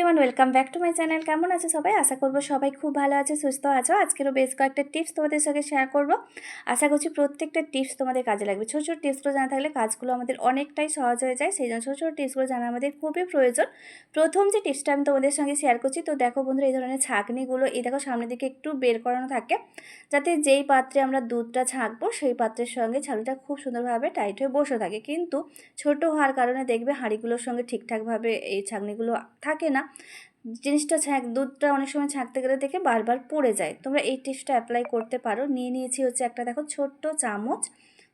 Everyone welcome back to my channel কেমন আছে সবাই? আশা করব সবাই খুব ভালো আছে, সুস্থ আছো। আজকেরও বেশ কয়েকটা টিপস তোমাদের সঙ্গে শেয়ার করব। আশা করছি প্রত্যেকটা টিপস তোমাদের কাজে লাগবে। ছোটো ছোটো টিপসগুলো জানা থাকলে কাজগুলো আমাদের অনেকটাই সহজ হয়ে যায়, সেই জন্য ছোটো ছোটো টিপসগুলো জানা আমাদের খুবই প্রয়োজন। প্রথম যে টিপসটা আমি তোমাদের সঙ্গে শেয়ার করছি, তো দেখো বন্ধুরা, এই ধরনের ছাঁকনিগুলো, এই দেখো সামনের দিকে একটু বের করানো থাকে। যাতে যেই পাত্রে আমরা দুধটা ছাঁকবো, সেই পাত্রের সঙ্গে ছাগলটা খুব সুন্দরভাবে টাইট হয়ে বসে থাকে। কিন্তু ছোট হওয়ার কারণে দেখবে হাঁড়িগুলোর সঙ্গে ঠিকঠাকভাবে এই ছাঁকনিগুলো থাকে না। জিনিসটা ছাঁক, দুধটা অনেক সময় ছাঁকতে গেলে দেখে বারবার পড়ে যায়। তোমরা এই টিপসটা অ্যাপ্লাই করতে পারো। নিয়ে নিয়েছি হচ্ছে একটা, দেখো, ছোট্ট চামচ।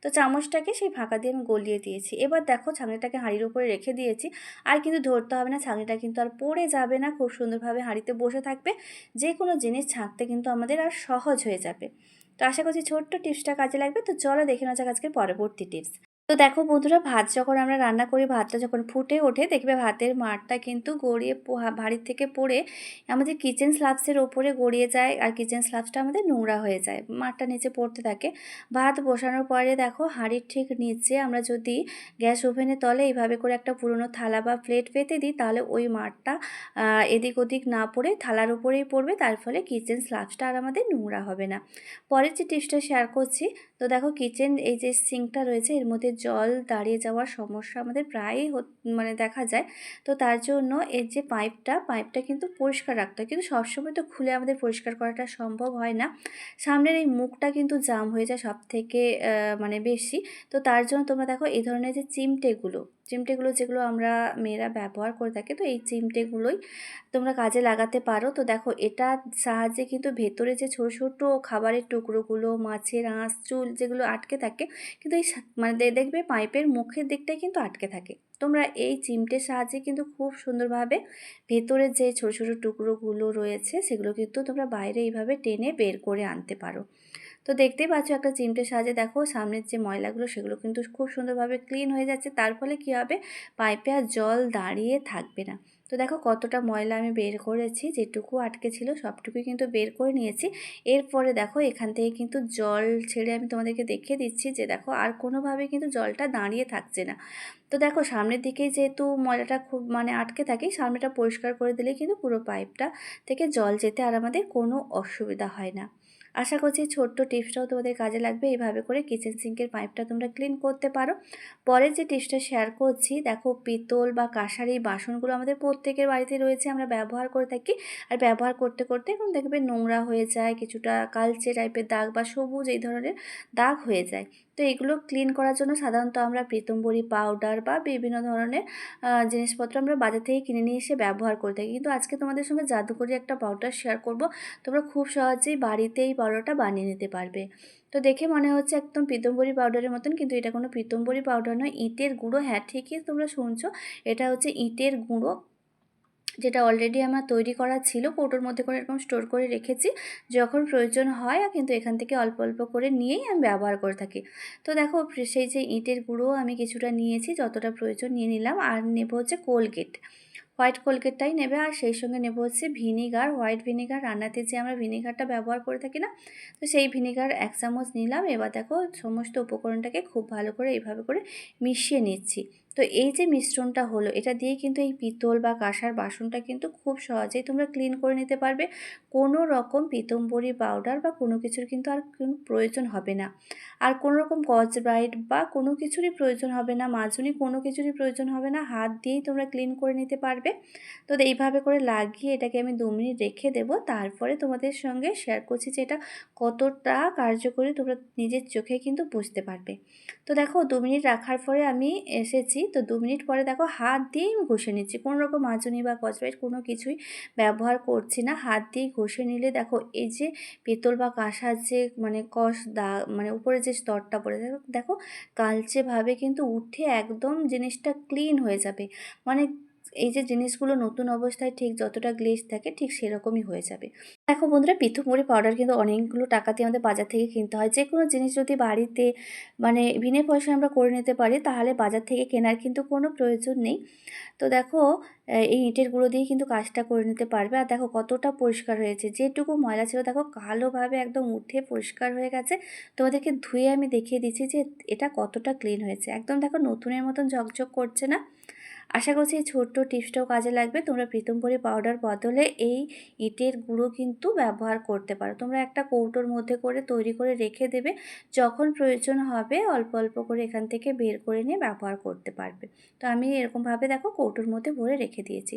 তো চামচটাকে সেই ফাঁকা দিয়ে আমি গলিয়ে দিয়েছি। এবার দেখো, ছাঁকনিটাকে হাঁড়ির উপরে রেখে দিয়েছি। আর কিন্তু ধরতে হবে না, ছাঁকনিটা কিন্তু আর পড়ে যাবে না। খুব সুন্দরভাবে হাঁড়িতে বসে থাকবে। যে কোনো জিনিস ছাঁকতে কিন্তু আমাদের আর সহজ হয়ে যাবে। তো আশা করছি ছোট্ট টিপসটা কাজে লাগবে। তো চলো দেখে নেওয়া যাক আজকের পরবর্তী টিপস। তো দেখো বন্ধুরা, ভাত যখন আমরা রান্না করি, ভাতটা যখন ফুটে ওঠে, দেখবে ভাতের মাঠটা কিন্তু গড়িয়ে ভাড়ির থেকে পড়ে আমাদের কিচেন স্লাবসের ওপরে গড়িয়ে যায় আর কিচেন স্লাবসটা আমাদের নোংরা হয়ে যায়। মাঠটা নিচে পড়তে থাকে। ভাত বসানোর পরে দেখো হাঁড়ির ঠিক নিচে আমরা যদি গ্যাস ওভেনের তলে এইভাবে করে একটা পুরনো থালা বা প্লেট পেতে দিই, তাহলে ওই মাঠটা এদিক ওদিক না পড়ে থালার উপরেই পড়বে, তার ফলে কিচেন স্লাবসটা আর আমাদের নোংরা হবে না। পরের যে টিপসটা শেয়ার করছি তো দেখো কিচেন এই যে সিঙ্কটা রয়েছে, এর মধ্যে জল দাঁড়িয়ে যাওয়ার সমস্যা আমাদের প্রায়ই মানে দেখা যায়। তো তার জন্য এর যে পাইপটা পাইপটা কিন্তু পরিষ্কার রাখতে হয়। কিন্তু সবসময় তো খুলে আমাদের পরিষ্কার করাটা সম্ভব হয় না। সামনের এই মুখটা কিন্তু জাম হয়ে যায় সব থেকে মানে বেশি। তো তার জন্য তোমরা দেখো এই ধরনের যে চিমটেগুলো চিমটেগুলো যেগুলো আমরা মেয়েরা ব্যবহার করে থাকি, তো এই চিমটেগুলোই তোমরা কাজে লাগাতে পারো। তো দেখো, এটা সাহায্যে কিন্তু ভেতরে যে ছোটো ছোটো খাবারের টুকরোগুলো, মাছের আঁশ, চুল যেগুলো আটকে থাকে, কিন্তু এই মানে দেখবে পাইপের মুখের দিকটাই কিন্তু আটকে থাকে। তোমরা এই চিমটের সাহায্যে কিন্তু খুব সুন্দরভাবে ভেতরের যে ছোটো ছোটো টুকরোগুলো রয়েছে, সেগুলো কিন্তু তোমরা বাইরে এইভাবে টেনে বের করে আনতে পারো। তো দেখতেই পাচ্ছ একটা চিমটের সাহায্যে দেখো সামনের যে ময়লাগুলো, সেগুলো কিন্তু খুব সুন্দরভাবে ক্লিন হয়ে যাচ্ছে। তার ফলে কী হবে? পাইপে আর জল দাঁড়িয়ে থাকবে না। তো দেখো কতটা ময়লা আমি বের করেছি, যেটুকু আটকে ছিল সবটুকুই কিন্তু বের করে নিয়েছি। এরপরে দেখো এখান থেকে কিন্তু জল ছেড়ে আমি তোমাদেরকে দেখিয়ে দিচ্ছি যে দেখো আর কোনোভাবে কিন্তু জলটা দাঁড়িয়ে থাকছে না। তো দেখো সামনের দিকে যেহেতু ময়লাটা খুব মানে আটকে থাকে, সামনেটা পরিষ্কার করে দিলেই কিন্তু পুরো পাইপটা থেকে জল যেতে আর আমাদের কোনো অসুবিধা হয় না। আশা করছি ছোট্ট টিপসটাও তোমাদের কাজে লাগবে। এইভাবে করে কিচেন সিঙ্কের পাইপটা তোমরা ক্লিন করতে পারো। পরের যে টিপসটা শেয়ার করছি, দেখো পিতল বা কাঁসার এই বাসনগুলো আমাদের প্রত্যেকের বাড়িতে রয়েছে, আমরা ব্যবহার করে থাকি। আর ব্যবহার করতে করতে এখন দেখবে নোংরা হয়ে যায়, কিছুটা কালচে টাইপের দাগ বা সবুজ এই ধরনের দাগ হয়ে যায়। তো এগুলো ক্লিন করার জন্য সাধারণত আমরা প্রীতমবরী পাউডার বা বিভিন্ন ধরনের জিনিসপত্র আমরা বাজার থেকে কিনে নিয়ে এসে ব্যবহার করে থাকি। কিন্তু আজকে তোমাদের সঙ্গে জাদুকরি একটা পাউডার শেয়ার করব। তোমরা খুব সহজেই বাড়িতেই পাউডারটা বানিয়ে নিতে পারবে। তো দেখে মনে হচ্ছে একদম পিতম্বরী পাউডারের মতন, কিন্তু এটা কোনো পিতম্বরী পাউডার নয়, ইটের গুঁড়ো। হ্যাঁ ঠিকই তোমরা শুনছো, এটা হচ্ছে ইটের গুঁড়ো। যেটা অলরেডি আমার তৈরি করা ছিল কৌটোর মধ্যে করে এরকম স্টোর করে রেখেছি। যখন প্রয়োজন হয়, কিন্তু এখান থেকে অল্প অল্প করে নিয়েই আমি ব্যবহার করে থাকি। তো দেখো সেই যে ইটের গুঁড়ো আমি কিছুটা নিয়েছি, যতটা প্রয়োজন নিয়ে নিলাম। আর নেব হচ্ছে কোলগেট হোয়াইট কোলগেটটাই নেবে, আর সেই সঙ্গে নেব হচ্ছে ভিনিগার হোয়াইট ভিনিগার রান্নাতে যে আমরা ভিনিগারটা ব্যবহার করে থাকি না, তো সেই ভিনিগার এক চামচ নিলাম। এবার দেখো, সমস্ত উপকরণটাকে খুব ভালো করে এইভাবে করে মিশিয়ে নিচ্ছি। তো এই যে মিশ্রণটা হলো, এটা দিয়ে কিন্তু এই পিতল বা কাঁসার বাসনটা কিন্তু খুব সহজেই তোমরা ক্লিন করে নিতে পারবে। কোনো রকম পিতম্বরী পাউডার বা কোনো কিছুর কিন্তু আর কোনো প্রয়োজন হবে না। আর কোনো রকম কচ ব্রাইট বা কোনো কিছুরই প্রয়োজন হবে না, মাজুনি কোনো কিছুরই প্রয়োজন হবে না, হাত দিয়েই তোমরা ক্লিন করে নিতে পারবে। তো এইভাবে করে লাগিয়ে এটাকে আমি দু মিনিট রেখে দেবো, তারপরে তোমাদের সঙ্গে শেয়ার করছি যে এটা কতটা কার্যকরী তোমরা নিজের চোখে কিন্তু বুঝতে পারবে। তো দেখো দু মিনিট রাখার পরে আমি এসেছি। তো দু মিনিট পরে দেখো হাত দিয়েই আমি ঘষে নিচ্ছি। কোনো রকম মাজুনি বা কচবাইট কোনো কিছুই ব্যবহার করছি না। হাত দিয়ে ঘষে নিলে দেখো এই যে পেতল বা কাঁসার যে মানে কষ দা মানে উপরে যে স্তরটা পড়ে দেখো কালচেভাবে কিন্তু উঠে একদম জিনিসটা ক্লিন হয়ে যাবে। মানে এই যে জিনিসগুলো নতুন অবস্থায় ঠিক যতটা গ্লেজ থাকে, ঠিক সেরকমই হয়ে যাবে। দেখো বন্ধুরা পিথুমুড়ি পাউডার কিন্তু অনেকগুলো টাকা দিয়ে আমাদের বাজার থেকে কিনতে হয়। যে কোনো জিনিস যদি বাড়িতে মানে বিনে পয়সায় আমরা করে নিতে পারি, তাহলে বাজার থেকে কেনার কিন্তু কোনো প্রয়োজন নেই। তো দেখো এই ইটের গুঁড়ো দিয়ে কিন্তু কাজটা করে নিতে পারবে। আর দেখো কতটা পরিষ্কার হয়েছে। যেটুকু ময়লা ছিল, দেখো কালোভাবে একদম উঠে পরিষ্কার হয়ে গেছে। তোমাদেরকে ধুয়ে আমি দেখিয়ে দিচ্ছি যে এটা কতটা ক্লিন হয়েছে। একদম দেখো নতুনের মতন ঝকঝক করছে না। আশা করছি এই ছোট্ট টিপসটাও কাজে লাগবে। তোমরা প্রীতমপুরি পাউডার বদলে এই ইটের গুঁড়ো কিন্তু ব্যবহার করতে পারো। তোমরা একটা কৌটোর মধ্যে করে তৈরি করে রেখে দেবে। যখন প্রয়োজন হবে অল্প অল্প করে এখান থেকে বের করে নিয়ে ব্যবহার করতে পারবে। তো আমি এরকমভাবে দেখো কৌটোর মধ্যে ভরে রেখে দিয়েছি।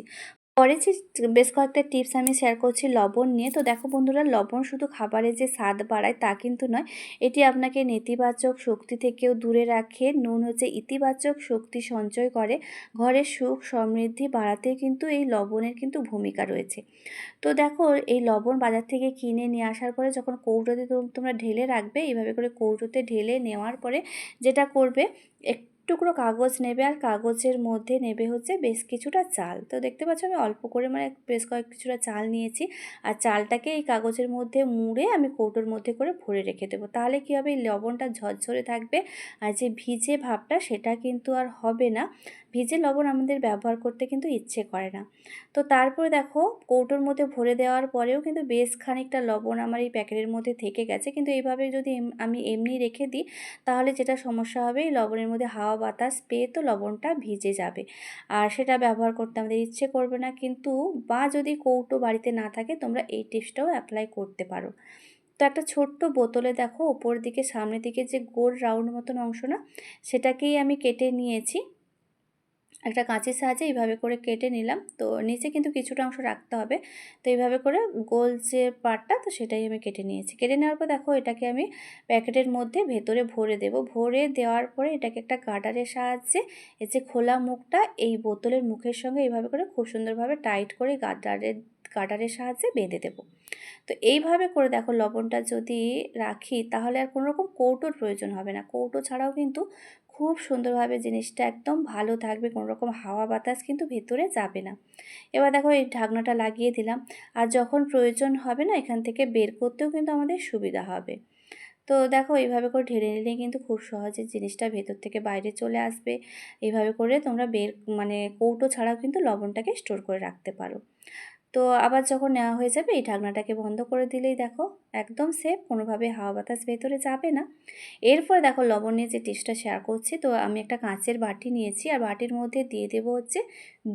পরে যে বেশ কয়েকটা টিপস আমি শেয়ার করছি লবণ নিয়ে। তো দেখো বন্ধুরা, লবণ শুধু খাবারে যে স্বাদ বাড়ায় তা কিন্তু নয়, এটি আপনাকে নেতিবাচক শক্তি থেকেও দূরে রাখে। নুন হচ্ছে ইতিবাচক শক্তি সঞ্চয় করে। ঘরের সুখ সমৃদ্ধি বাড়াতে কিন্তু এই লবণের কিন্তু ভূমিকা রয়েছে। তো দেখো, এই লবণ বাজার থেকে কিনে নিয়ে আসার পরে যখন কৌটোতে তোমরা ঢেলে রাখবে, এইভাবে করে কৌটোতে ঢেলে নেওয়ার পরে যেটা করবে, এক টুকরো কাগজ নেবে আর কাগজের মধ্যে নেবে হচ্ছে বেশ কিছুটা চাল। তো দেখতে পাচ্ছ আমি অল্প করে মানে বেশ কয়েক কিছুটা চাল নিয়েছি। আর চালটাকে এই কাগজের মধ্যে মুড়ে আমি কৌটোর মধ্যে করে ভরে রেখে দেবো। তাহলে কী হবে? এই লবণটা ঝরঝরে থাকবে। আর যে ভিজে ভাবটা সেটা কিন্তু আর হবে না। ভিজে লবণ আমাদের ব্যবহার করতে কিন্তু ইচ্ছে করে না। তো তারপরে দেখো, কৌটোর মধ্যে ভরে দেওয়ার পরেও কিন্তু বেশ খানিকটা লবণ আমার এই প্যাকেটের মধ্যে থেকে গেছে। কিন্তু এইভাবে যদি আমি এমনি রেখে দিই, তাহলে যেটা সমস্যা হবে, এই লবণের মধ্যে হাওয়া বাতাস পেয়ে তো লবণটা ভিজে যাবে। আর সেটা ব্যবহার করতে আমাদের ইচ্ছে করবে না কিন্তু বা যদি কৌটো বাড়িতে না থাকে তোমরা এই টিপসটাও অ্যাপ্লাই করতে পারো। তো একটা ছোট্ট বোতলে দেখো, ওপর দিকে সামনের দিকে যে গোল রাউন্ড মতন অংশ না, সেটাকেই আমি কেটে নিয়েছি। একটা কাঁচির সাহায্যে এইভাবে করে কেটে নিলাম। তো নিচে কিন্তু কিছুটা অংশ রাখতে হবে। তো এইভাবে করে গোল যে পাটটা, তো সেটাই আমি কেটে নিয়েছি। কেটে নেওয়ার পর দেখো, এটাকে আমি প্যাকেটের মধ্যে ভেতরে ভরে দেব। ভরে দেওয়ার পরে এটাকে একটা গার্ডারের সাহায্যে, এই যে খোলা মুখটা, এই বোতলের মুখের সঙ্গে এইভাবে করে খুব সুন্দরভাবে টাইট করে গাডারের গাডারের সাহায্যে বেঁধে দেবো। তো এইভাবে করে দেখো লবণটা যদি রাখি তাহলে আর কোনো রকম কৌটোর প্রয়োজন হবে না। কৌটো ছাড়াও কিন্তু খুব সুন্দরভাবে জিনিসটা একদম ভালো থাকবে, কোনো রকম হাওয়া বাতাস কিন্তু ভেতরে যাবে না। এবার দেখো এই ঢাকনাটা লাগিয়ে দিলাম। আর যখন প্রয়োজন হবে না এখান থেকে বের করতেও কিন্তু আমাদের সুবিধা হবে। তো দেখো এইভাবে করে ঢেলে নিলে কিন্তু খুব সহজে জিনিসটা ভেতর থেকে বাইরে চলে আসবে। এইভাবে করে তোমরা বের মানে কৌটো ছাড়াও কিন্তু লবণটাকে স্টোর করে রাখতে পারো। তো আবার যখন নেওয়া হয়ে যাবে, এই ঢাকনাটাকে বন্ধ করে দিলেই দেখো একদম সেফ কোনোভাবে হাওয়া বাতাস ভেতরে যাবে না। এরপর দেখো লবণ নিয়ে যে টেস্টটা শেয়ার করছি, তো আমি একটা কাঁচের বাটি নিয়েছি, আর বাটির মধ্যে দিয়ে দেবো হচ্ছে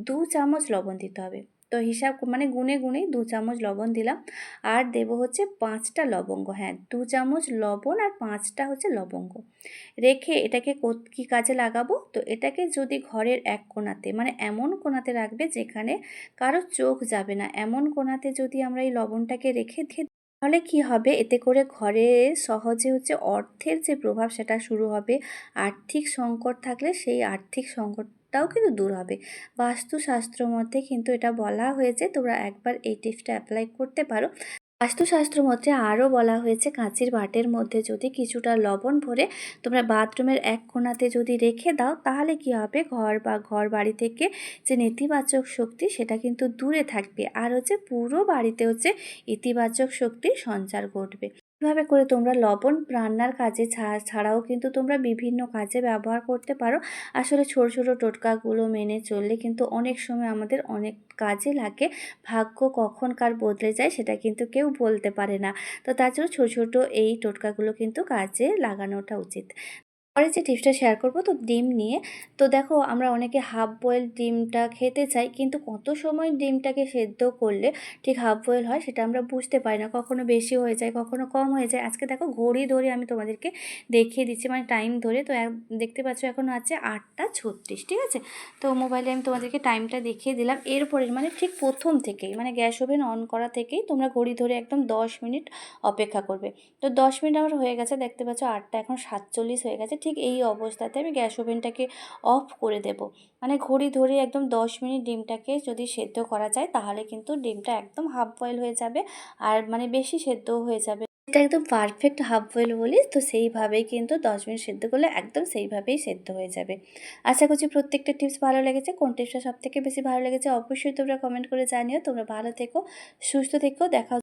দু চামচ লবণ দিতে হবে। তো হিসাব মানে গুনে গুনেই দু চামচ লবণ দিলাম। আর দেব হচ্ছে পাঁচটা লবঙ্গ হ্যাঁ দু চামচ লবণ আর পাঁচটা হচ্ছে লবঙ্গ। রেখে এটাকে কী কাজে লাগাবো? তো এটাকে যদি ঘরের এক কোনাতে মানে এমন কোনাতে রাখবে যেখানে কারও চোখ যাবে না, এমন কোনাতে যদি আমরা এই লবণটাকে রেখে তাহলে কি হবে? এতে করে ঘরে সহজে হচ্ছে অর্থের যে প্রভাব, সেটা শুরু হবে। আর্থিক সংকট থাকলে সেই আর্থিক সংকট টাও কিন্তু দূর হবে। বাস্তুশাস্ত্র মধ্যে কিন্তু এটা বলা হয়েছে, তোমরা একবার এই টিপসটা অ্যাপ্লাই করতে পারো। বাস্তুশাস্ত্র মধ্যে আরও বলা হয়েছে, কাঁচির বাটের মধ্যে যদি কিছুটা লবণ ভরে তোমরা বাথরুমের এক কোণাতে যদি রেখে দাও, তাহলে কি হবে? ঘর বা ঘর বাড়ি থেকে যে নেতিবাচক শক্তি, সেটা কিন্তু দূরে থাকবে। আর হচ্ছে পুরো বাড়িতে হচ্ছে ইতিবাচক শক্তির সঞ্চার ঘটবে। এভাবে করে তোমরা লবণ রান্নার কাজে ছাড়াও কিন্তু তোমরা বিভিন্ন কাজে ব্যবহার করতে পারো। আসলে ছোট ছোট টোটকাগুলো মেনে চললে কিন্তু অনেক সময় আমাদের অনেক কাজে লাগে। ভাগ্য কখন কার বদলে যায় সেটা কিন্তু কেউ বলতে পারে না। তো তার জন্য ছোটো ছোটো এই টোটকাগুলো কিন্তু কাজে লাগানোটা উচিত। পরে যে টিপসটা শেয়ার করব, তো ডিম নিয়ে। তো দেখো, আমরা অনেকে হাফ বয়েল ডিমটা খেতে চাই, কিন্তু কত সময় ডিমটাকে সেদ্ধ করলে ঠিক হাফ বয়েল হয় সেটা আমরা বুঝতে পারি না। কখনো বেশি হয়ে যায়, কখনো কম হয়ে যায়। আজকে দেখো, ঘড়ি ধরে আমি তোমাদেরকে দেখিয়ে দিচ্ছি মানে টাইম ধরে। তো দেখতে পাচ্ছ এখন আছে আটটা ছত্রিশ, ঠিক আছে? তো মোবাইলে আমি তোমাদেরকে টাইমটা দেখিয়ে দিলাম। এরপরে মানে ঠিক প্রথম থেকেই মানে গ্যাস ওভেন অন করা থেকেই তোমরা ঘড়ি ধরে একদম দশ মিনিট অপেক্ষা করবে। তো দশ মিনিট আমার হয়ে গেছে, দেখতে পাচ্ছ আটটা এখন সাতচল্লিশ হয়ে গেছে ঠিক এই অবস্থাতে আমি গ্যাস ওভেনটাকে অফ করে দেব। মানে ঘড়ি ধরে একদম দশ মিনিট ডিমটাকে যদি সেদ্ধ করা যায়, তাহলে কিন্তু ডিমটা একদম হাফ বয়েল হয়ে যাবে আর মানে বেশি সেদ্ধ হয়ে যাবে। এটা একদম পারফেক্ট হাফ বয়েল বলি তো সেইভাবেই কিন্তু দশ মিনিট সেদ্ধ করলে একদম সেইভাবেই সেদ্ধ হয়ে যাবে। আশা করছি প্রত্যেকটা টিপস ভালো লেগেছে। কোন টিপসটা সব থেকে বেশি ভালো লেগেছে অবশ্যই তোমরা কমেন্ট করে জানিও। তোমরা ভালো থেকো, সুস্থ থেকো, দেখা